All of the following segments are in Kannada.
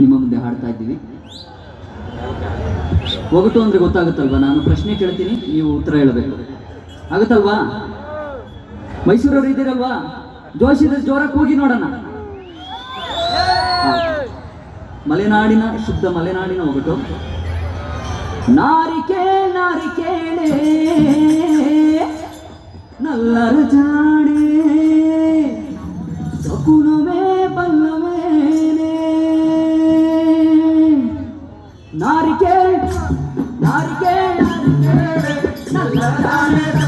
ನಿಮ್ಮ ಮುಂದೆ ಹಾಡ್ತಾ ಇದ್ದೀವಿ. ಒಗಟು ಅಂದ್ರೆ ಗೊತ್ತಾಗುತ್ತಲ್ವಾ? ನಾನು ಪ್ರಶ್ನೆ ಕೇಳ್ತೀನಿ, ನೀವು ಉತ್ತರ ಹೇಳಬೇಕು. ಆಗುತ್ತಲ್ವಾ? ಮೈಸೂರವ್ರು ಇದ್ದೀರಲ್ವಾ? ಜೋಶಿದ ಜೋರಕ್ಕೆ ಹೋಗಿ ನೋಡೋಣ. ಮಲೆನಾಡಿನ, ಶುದ್ಧ ಮಲೆನಾಡಿನ ಒಗಟು ನಾರಿಕೆ ನಾರಿಕೇಳೆ ನಲ್ಲರ ಜಾಡೆ ನಾರಿಕೆ ನಾರಿಕೆ ನಾರಿಕೇಳೆ ನಲ್ಲರ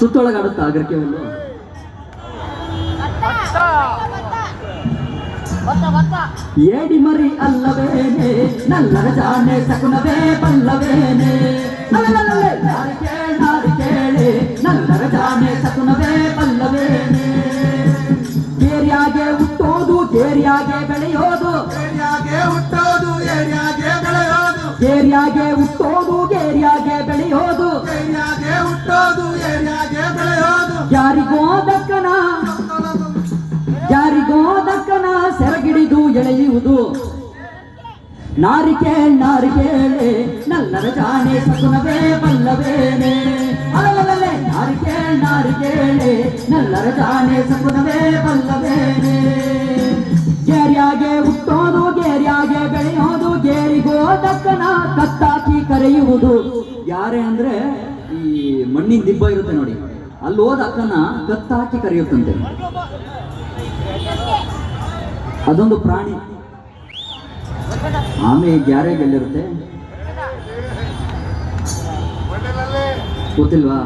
ಸುತ್ತೊಳಗಾಡುತ್ತಾ ಅಗರ್ಕೆ ಹುಲ್ಲು ಏಡಿ ಮರಿ ಅಲ್ಲವೇನೆ ನಲ್ಲರ ಜಾನೆ ಸಕುನವೇ ಬಲ್ಲವೇನೆ. ನಾರಿಕೆ ನಾರಿಕೆ ನಲ್ಲರ ಜಾಣೆ ಸಗುನವೇ ಬಲ್ಲವೇನೆ ಅಲಲಲಲೆ ನಾರಿಕೆ ನಾರಿಕೇಳೆ ನಲ್ಲರ ಜಾಣೆ ಸಗುನವೇ ಬಲ್ಲವೇನೆ ಗೇರಿಯಾಗೆ ಹುಟ್ಟೋದು, ಗೇರಿಯಾಗೆ ಬೆಳೆಯೋದು, ಗೇರಿಗೋ ದಕ್ಕನ ಕತ್ತಾಕಿ ಕರೆಯುವುದು. ಯಾರೇ ಅಂದ್ರೆ ಈ ಮಣ್ಣಿನ ದಿಬ್ಬ ಇರುತ್ತೆ ನೋಡಿ, ಅಲ್ಲಿ ಹೋದ ಅಕ್ಕನ ಕತ್ತಾಕಿ ಕರೆಯುತ್ತಂತೆ. ಅದೊಂದು ಪ್ರಾಣಿ. ಆಮೆ ಗ್ಯಾರೇಜ್ ಎಲ್ಲಿರುತ್ತೆ? ಗೊತ್ತಿಲ್ವಾ?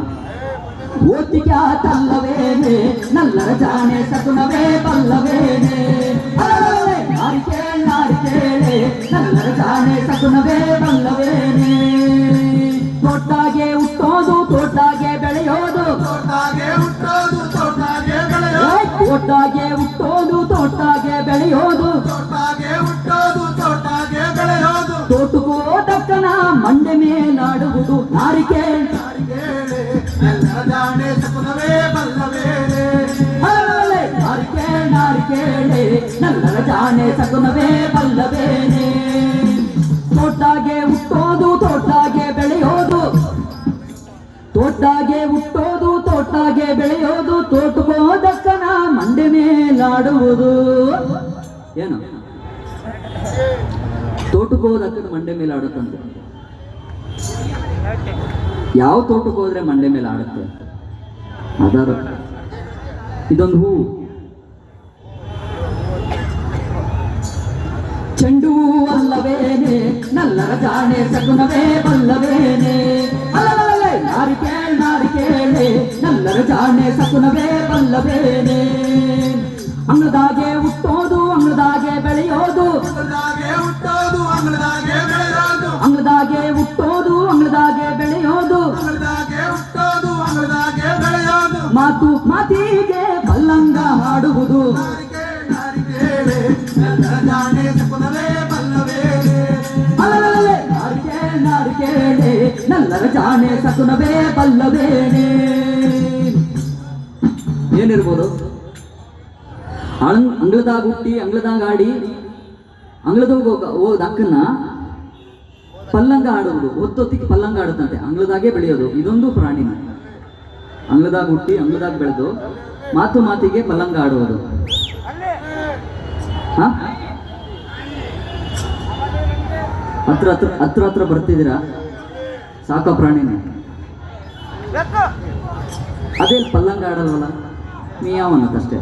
ಓತಿಗೆ ತಲ್ಲವೇನೆ ನಲ್ಲರ ಜಾಣೆ ಸಗುಣವೇ ಬಲ್ಲವೇನೆ ನಾರಿಕೆ ನಾರಿಕೇಳೆ ನಲ್ಲರ ಜಾಣೆ ಸಗುಣವೇ ಬಲ್ಲವೇನೆ ತೋಟಾಗೆ ಹುಟ್ಟೋದು ತೋಟಾಗೆ ಬೆಳೆಯೋದು. ತೋಟಾಗೆ ಹುಟ್ಟೋದು ತೋಟಾಗೆ ಬೆಳೆಯೋದು. ತೋಟಾಗೆ ಮಂಡೆ ಮೇಲಾಡುವುದು ನಾರಿಕೆ. ನಾರಿಕೆ ನಲ್ಲರ ಸಗುನವೇ ಬಲ್ಲವೇನೆ. ತೋಟಾಗೆ ಹುಟ್ಟೋದು ತೋಟಾಗೆ ಬೆಳೆಯೋದು. ತೋಟಾಗೆ ಹುಟ್ಟೋದು ತೋಟಾಗೆ ಬೆಳೆಯೋದು. ತೋಟಗೋದಕ್ಕನ ಮಂಡೆ ಮೇಲಾಡುವುದು ಏನು? ತೋಟಕೋದಕ್ಕನ ಮಂಡೆ ಮೇಲೆ ಆಡುತ್ತಂತೆ. ಯಾವ ತೋಟಕ್ಕೆ ಹೋದ್ರೆ ಮಂಡೆ ಮೇಲೆ ಆಡುತ್ತೆ ಅದರ ಇದೊಂದು ಹೂ. ಚೆಂಡು ಅಲ್ಲವೇನೆ ನಲ್ಲರ ಜಾಣೆ ಸಗುನವೇ ಬಲ್ಲವೇನೆ ನಾರಿ ಕೇಳ, ನಾರಿ ಕೇಳೆ, ನಲ್ಲರ ಜಾಣೆ ಸಗುನವೇ ಬಲ್ಲವೇನೆ ಅಂಗದಾಗೆ ಜಾಣೆ ಸಕುನವೇ ಬಲ್ಲವೇನೆ. ಏನಿರ್ಬೋದು? ಅಂಗಳದಾಗ ಹುಟ್ಟಿ, ಅಂಗಳದಾಗ ಆಡಿ, ಅಂಗಳದಾಗ ಹೋದ ಅಕ್ಕನ್ನ ಪಲ್ಲಂಗ ಆಡುವುದು ಹೊತ್ತೊತ್ತಿಗೆ ಪಲ್ಲಂಗ ಆಡುತ್ತಂತೆ ಅಂಗಳದಾಗೆ ಬೆಳೆಯೋದು. ಇದೊಂದು ಪ್ರಾಣಿನ. ಅಂಗಳದಾಗ ಹುಟ್ಟಿ, ಅಂಗಳದಾಗ ಬೆಳೆದು ಮಾತು ಮಾತಿಗೆ ಪಲ್ಲಂಗ ಆಡುವುದು. ಹತ್ರ ಹತ್ರ ಹತ್ರ ಹತ್ರ ಬರ್ತಿದ್ದೀರಾ? ಸಾಕ ಪ್ರಾಣಿನೇ. ಅದೇನು ಪಲ್ಲಂಗ ಆಡಲ್ವಲ್ಲ? ಮಿಯಾವ್ ಅಷ್ಟೇ.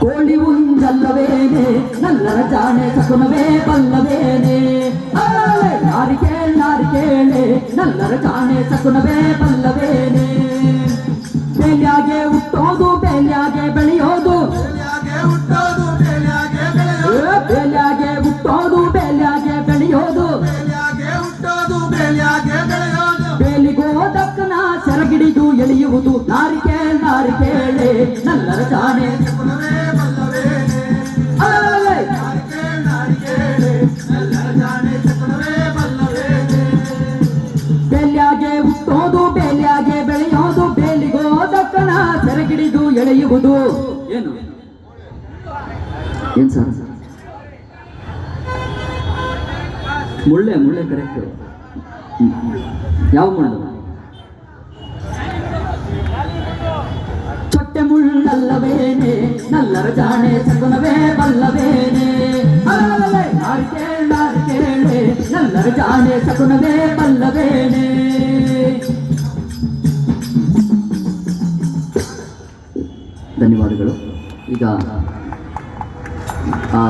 ಕೋಳಿ ಉಂಜಲ್ಲವೇನೆ ನಲ್ಲರ ಜಾಣೆ ಸಕುನವೇ ಬಲ್ಲವೇನೆ ನಾರಿಕೇಳ್ ನಾರಿಕೇಳೆ ನಲ್ಲರ ಜಾಣೆ ಸಕುನವೇ ಬಲ್ಲವೇನೆ ಏನು ಏನ್ ಸರ್ ಮುಳ್ಳೆ ಮುಳ್ಳೆ ಕರೆಕ್ಟ್ ಯಾವ ಮುಳ್ಳು ಚೊಟ್ಟೆ ಮುಳ್ಳಲ್ಲವೇನೆ ನಲ್ಲರ ಜಾಣೆ ಸಗುಣವೇ ಬಲ್ಲವೇನೆ ಅಲಲಲೆ, ನಾರಿಕೇಳ್ ನಾರಿಕೇಳೆ ನಲ್ಲರ ಜಾಣೆ ಸಗುಣವೇ ಬಲ್ಲವೇನೆ ಈಗ ಆ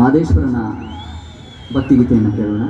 ಮಾದೇಶ್ವರನ ಭಕ್ತಿಗೀತೆಯನ್ನು ಕೇಳೋಣ.